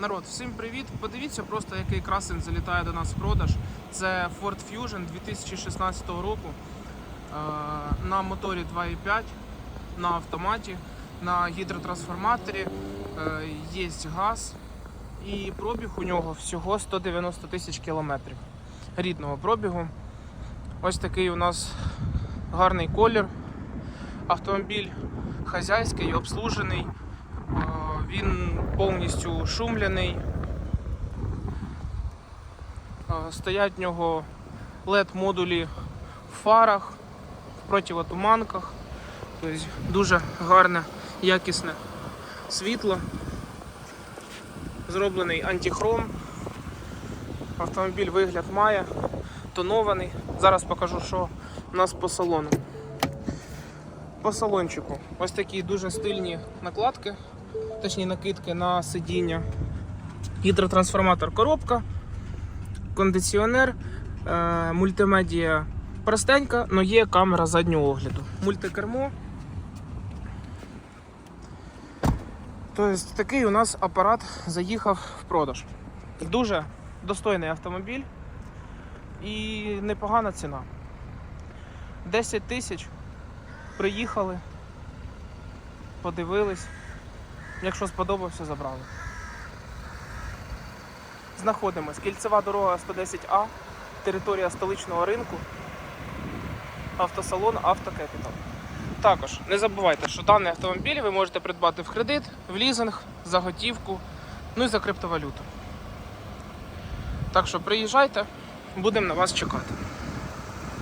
Народ, всім привіт! Подивіться просто, який красень залітає до нас в продаж. Це Ford Fusion 2016 року е, на моторі 2.5, на автоматі, на гідротрансформаторі, е, є газ і пробіг у нього всього 190 тисяч кілометрів рідного пробігу. Ось такий у нас гарний колір. Автомобіль хазяйський, обслужений. Він повністю шумляний. Стоять в нього LED-модулі в фарах, в противотуманках. Тобто дуже гарне, якісне світло. Зроблений антихром. Автомобіль вигляд має, тонований. Зараз покажу, що у нас по салону. По салончику. Ось такі дуже стильні накладки, точні накидки на сидіння. Гідротрансформатор коробка, кондиціонер, е, мультимедія простенька, але є камера заднього огляду. Мультикермо. Тобто такий у нас апарат заїхав в продаж. Дуже достойний автомобіль і непогана ціна. 10 тисяч приїхали, подивились. Якщо сподобався, забрали. Знаходимось. Кільцева дорога 110А, територія столичного ринку, автосалон Автокепітал. Також не забувайте, що даний автомобіль ви можете придбати в кредит, в лізинг, за готівку, ну і за криптовалюту. Так що приїжджайте, будемо на вас чекати.